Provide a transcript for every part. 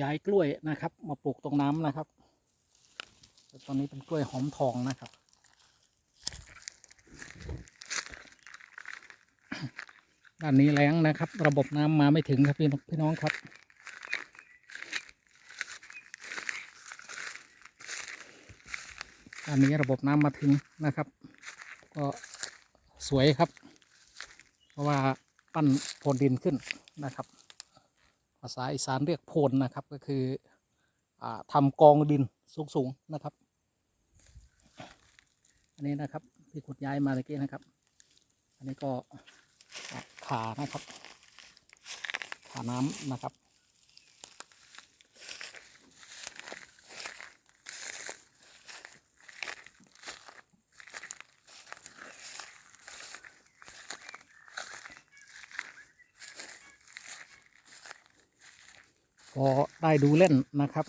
ย้ายกล้วยนะครับ มาปลูกตรงน้ำนะครับตอนนี้เป็นกล้วยหอมทองนะครับ ด้านนี้แล้งนะครับ ระบบน้ำมาไม่ถึงครับพี่น้องพี่น้องครับด้านนี้ระบบน้ำมาถึงนะครับ ก็สวยครับ เพราะว่าปั้นโพนดินขึ้นนะครับ ภาษาอีสานเรียกโพนนะครับ ก็คืออาทำกองดินสูงๆนะครับ อันนี้นะครับที่ขุดย้ายมาเมื่อกี้นะครับ อันนี้ก็ขานะครับขาน้ำนะครับ ก็ได้ดูเล่นนะครับ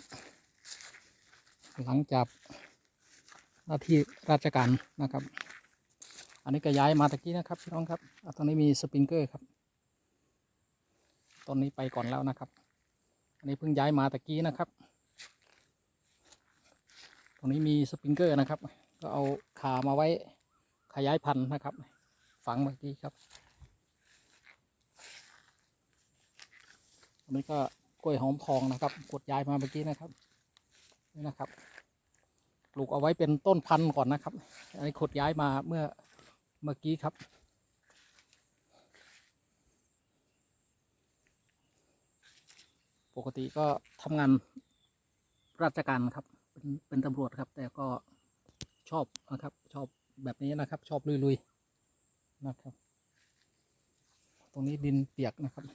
หลังจากหน้าที่ราชการนะครับ อันนี้ก็ย้ายมาตะกี้นะครับพี่น้องครับตรงนี้มีสปริงเกอร์ครับต้นนี้ไปก่อนแล้วนะครับ อันนี้เพิ่งย้ายมาตะกี้นะครับ ตรงนี้มีสปริงเกอร์นะครับ ก็เอาขามาไว้ขยายพันธุ์นะครับ ฝังเมื่อกี้ครับอันนี้ก็ ล้วยหอมทองนะครับกดย้ายมาเมื่อกี้นะครับนี่นะครับปลูกเอาไว้เป็นต้นพันธุ์ก่อนนะครับ อันนี้ขดย้ายมาเมื่อเมื่อกี้ครับ ปกติก็ทำงานราชการครับ เป็นเป็นตำรวจครับ แต่ก็ชอบนะครับ ชอบแบบนี้นะครับ ชอบลุยๆนะครับ ตรงนี้ดินเปียกนะครับ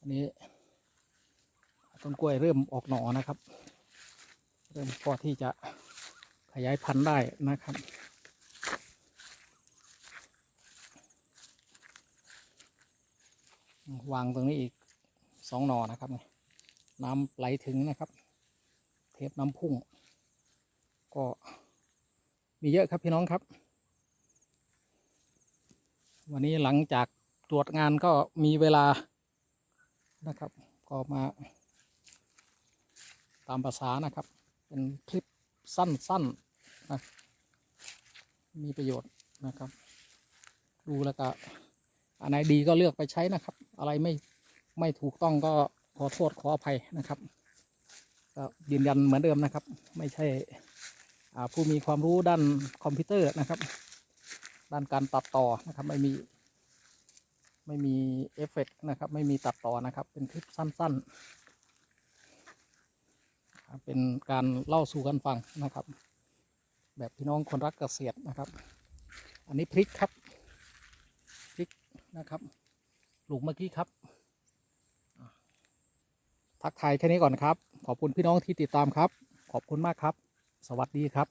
อันนี้ ต้นกล้วยเริ่มออกหน่อนะครับ เริ่มพอที่จะขยายพันธุ์ได้นะครับวางตรงนี้อีกสองหน่อนะครับเนี่ยน้ำไหลถึงนะครับ เทปน้ำพุ่ง ก็มีเยอะครับพี่น้องครับ วันนี้หลังจากตรวจงานก็มีเวลานะครับ ก็มา ตามภาษานะครับ เป็นคลิปสั้นๆนะมีประโยชน์นะครับ ดูแล้วก็อันไหนดีก็เลือกไปใช้นะครับ อะไรไม่ไม่ถูกต้องก็ขอโทษขออภัยนะครับก็ยืนยันเหมือนเดิมนะครับ ไม่ใช่ผู้มีความรู้ด้านคอมพิวเตอร์นะครับ ด้านการตัดต่อนะครับไม่มีไม่มีเอฟเฟกต์นะครับ ไม่มีตัดต่อนะครับ เป็นคลิปสั้น ๆ เป็นการเล่าสู่กันฟังนะครับ แบบพี่น้องคนรักเกษตรนะครับ อันนี้พริกครับพริกนะครับปลูกเมื่อกี้ครับ ทักทายแค่นี้ก่อนครับ ขอบคุณพี่น้องที่ติดตามครับ ขอบคุณมากครับ สวัสดีครับ